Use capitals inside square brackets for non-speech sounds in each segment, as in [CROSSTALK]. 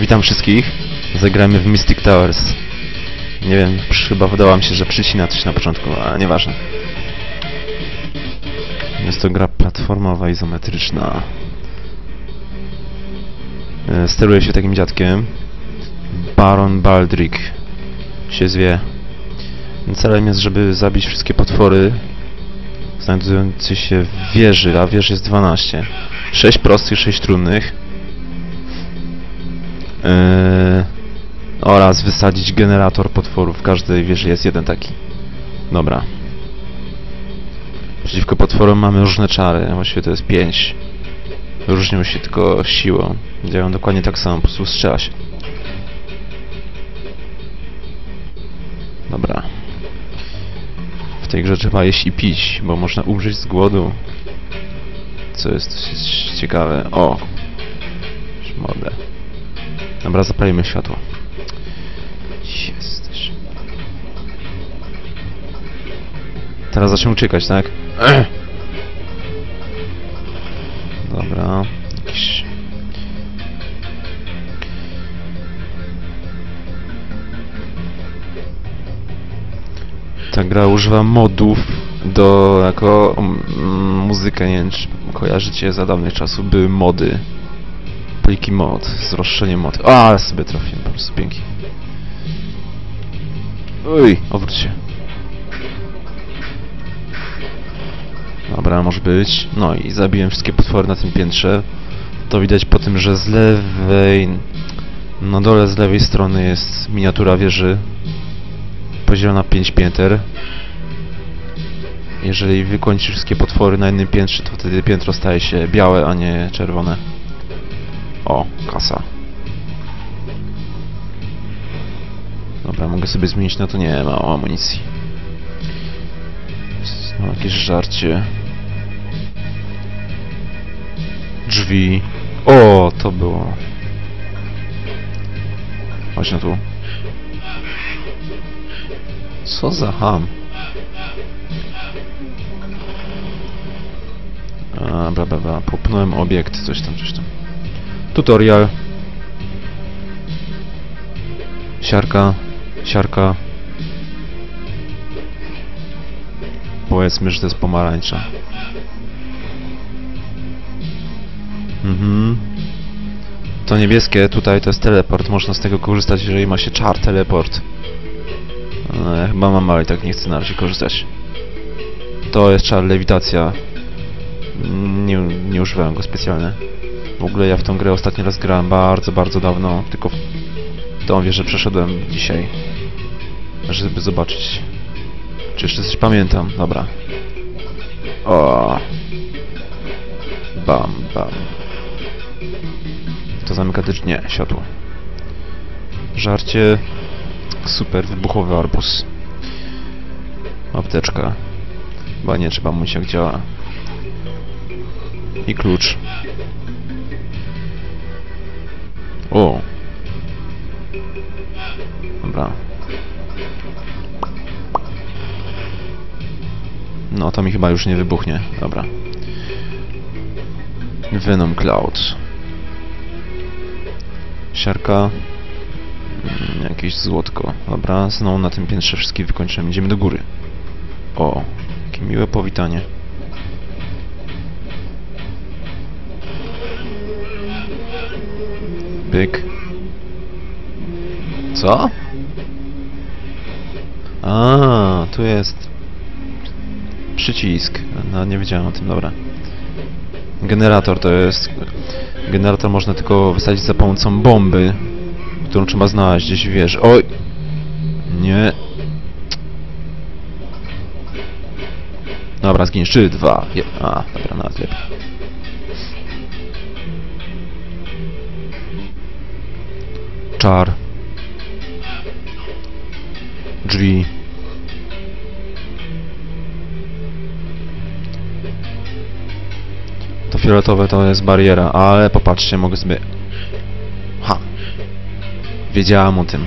Witam wszystkich. Zagramy w Mystic Towers. Nie wiem, chyba wydawało mi się, że przycina coś na początku, ale nieważne. Jest to gra platformowa, izometryczna. E, Steruję się takim dziadkiem. Baron Baldrick się zwie. Celem jest, żeby zabić wszystkie potwory znajdujące się w wieży, a wież jest 12. 6 prostych, 6 trudnych. Yy, oraz wysadzić generator potworów. W każdej wieży jest jeden taki. Dobra. Przeciwko potworom mamy różne czary. Właściwie to jest 5. Różnią się tylko siłą. Działają dokładnie tak samo, po prostu strzela się. Dobra. W tej grze trzeba jeść i pić, bo można umrzeć z głodu. Co jest ciekawe. O! Modę. Dobra, zapalimy światło. Jesteś. Teraz zacznę uciekać, tak? [CLEARS THROAT] Dobra. Jakiś... Ta gra używa modów do jako mm, muzykę, nie wiem czy kojarzycie za dawnych czasów, były mody. Pliki mod, zroszczenie mod. A, ale sobie trafiłem, po prostu pięknie. Uj, obróć się. Dobra, może być. No i zabiłem wszystkie potwory na tym piętrze. To widać po tym, że z lewej... Na dole z lewej strony jest miniatura wieży. Podzielona 5 pięter. Jeżeli wykończysz wszystkie potwory na jednym piętrze, to wtedy piętro staje się białe, a nie czerwone. O, kasa. Dobra, mogę sobie zmienić na to nie ma amunicji. No, jakieś żarcie. Drzwi. O, to było. Chodź na tu. Co za ham? A, bla, bla, bla. Popnąłem obiekt, coś tam, coś tam. Tutorial. Siarka. Siarka. Powiedzmy, że to jest pomarańcza. Mhm. To niebieskie tutaj to jest teleport. Można z tego korzystać, jeżeli ma się czar teleport. No, ja chyba mam, ale tak nie chcę na razie korzystać. To jest czar lewitacja. Nie, nie używałem go specjalnie. W ogóle ja w tą grę ostatni raz grałem bardzo, bardzo dawno, tylko w tą wieżę przeszedłem dzisiaj. Żeby zobaczyć, czy jeszcze coś pamiętam. Dobra. O. Bam, bam. To zamyka. Nie, światło. Żarcie. Super, wybuchowy arbus. Apteczka. Chyba nie trzeba mówić jak działa. I klucz. O. Dobra. No, to mi chyba już nie wybuchnie. Dobra. Venom Cloud. Siarka. Mm, Jakieś złotko. Dobra, znowu na tym piętrze wszystkie wykończyłem. Idziemy do góry. O, jakie miłe powitanie. Pyk. Co? A, tu jest przycisk. No, nie wiedziałem o tym, dobra. Generator to jest... Generator można tylko wysadzić za pomocą bomby, którą trzeba znaleźć gdzieś w wieży. Oj! Nie. Dobra, zginiesz. Trzy, dwa. Je A, dobra, nawet lepiej. Czar. Drzwi. To fioletowe to jest bariera, ale popatrzcie, mogę sobie... Ha! Wiedziałam o tym.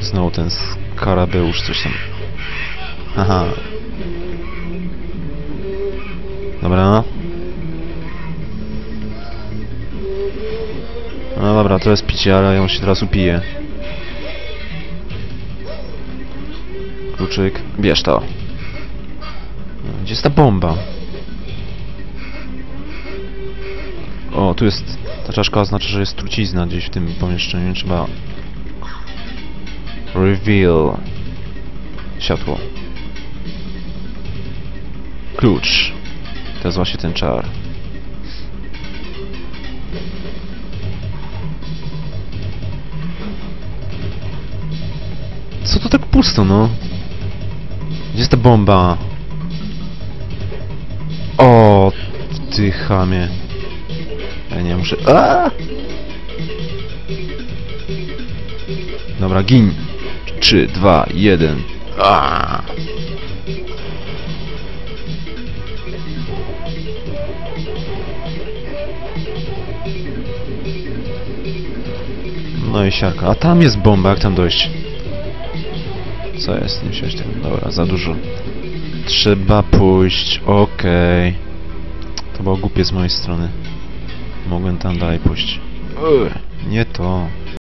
Znowu ten skarabeusz, coś tam. Haha. Dobra. No dobra, to jest picie, ale on się teraz upije. Kluczyk, bierz to. Gdzie jest ta bomba? O, tu jest... Ta czaszka oznacza, że jest trucizna gdzieś w tym pomieszczeniu. Trzeba... Reveal. Światło. Klucz. To jest właśnie ten czar. Pusto, no? Gdzie jest ta bomba? O, ty chamie. Ja nie muszę... A! Dobra, gin. 3, 2, 1. A! No i siarka. A tam jest bomba, jak tam dojść? Co jest? Nie wziąć tego. Dobra, za dużo. Trzeba pójść. Okej. To było głupie z mojej strony. Mogłem tam dalej pójść. Ugh, nie to.